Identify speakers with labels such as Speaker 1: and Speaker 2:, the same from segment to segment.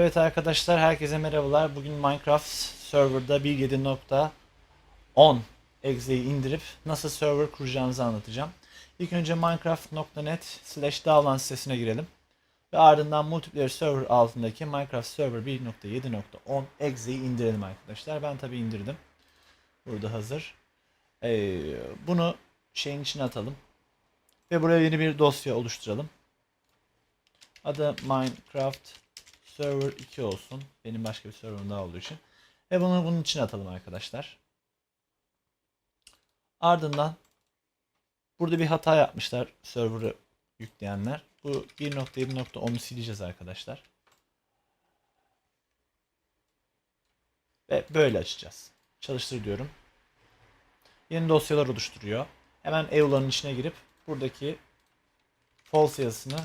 Speaker 1: Evet arkadaşlar herkese merhabalar. Bugün Minecraft serverda 1.7.10 exe'yi indirip nasıl server kuracağımızı anlatacağım. İlk önce minecraft.net slash davlan sitesine girelim. Ve ardından multiplayer server altındaki Minecraft server 1.7.10 exe'yi indirelim arkadaşlar. Ben tabi indirdim. Burada hazır. Ee, bunu şeyin içine atalım. Ve buraya yeni bir dosya oluşturalım. Adı Minecraft Server 2 olsun. Benim başka bir serverım daha olduğu için. Ve bunu bunun içine atalım arkadaşlar. Ardından burada bir hata yapmışlar server'ı yükleyenler. Bu 1.7.10'u sileceğiz arkadaşlar. Ve böyle açacağız. Çalıştır diyorum. Yeni dosyalar oluşturuyor. Hemen EULA'nın içine girip buradaki false yazısını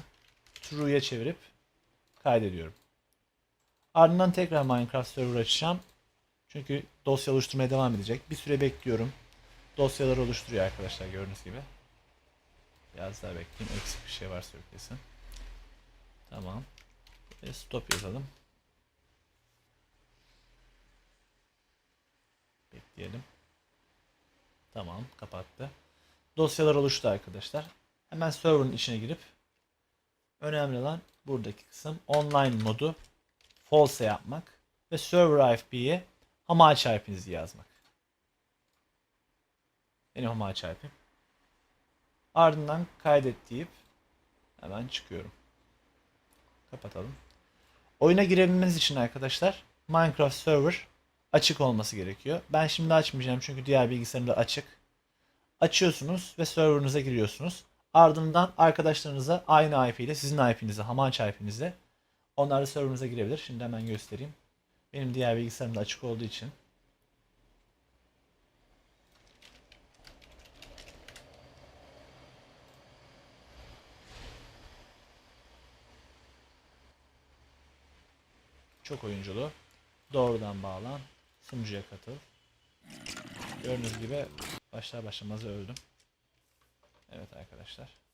Speaker 1: true'ya çevirip kaydediyorum. Ardından tekrar Minecraft server açacağım. Çünkü dosya oluşturmaya devam edecek. Bir süre bekliyorum. Dosyaları oluşturuyor arkadaşlar gördüğünüz gibi. Biraz daha bekleyeyim. Eksik bir şey varsa yüklesin. Tamam. Ve stop yazalım. Bekleyelim. Tamam kapattı. Dosyalar oluştu arkadaşlar. Hemen server'ın içine girip önemli olan buradaki kısım online modu false yapmak ve server IP'ye hamaç IP'nizi yazmak. Benim hamaç IP'm. Ardından kaydet deyip hemen çıkıyorum. Kapatalım. Oyuna girebilmeniz için arkadaşlar Minecraft server açık olması gerekiyor. Ben şimdi açmayacağım çünkü diğer bilgisayarımda açık. Açıyorsunuz ve serverınıza giriyorsunuz. Ardından arkadaşlarınıza aynı IP ile sizin IP'nize, Hamaç IP'nize onlar da serverınıza girebilir. Şimdi hemen göstereyim. Benim diğer bilgisayarım da açık olduğu için. Çok oyunculu. Doğrudan bağlan. Sunucuya katıl. Gördüğünüz gibi başlar başlamaz öldüm. Evet arkadaşlar.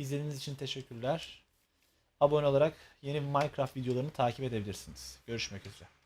Speaker 1: İzlediğiniz için teşekkürler. Abone olarak yeni Minecraft videolarını takip edebilirsiniz. Görüşmek üzere.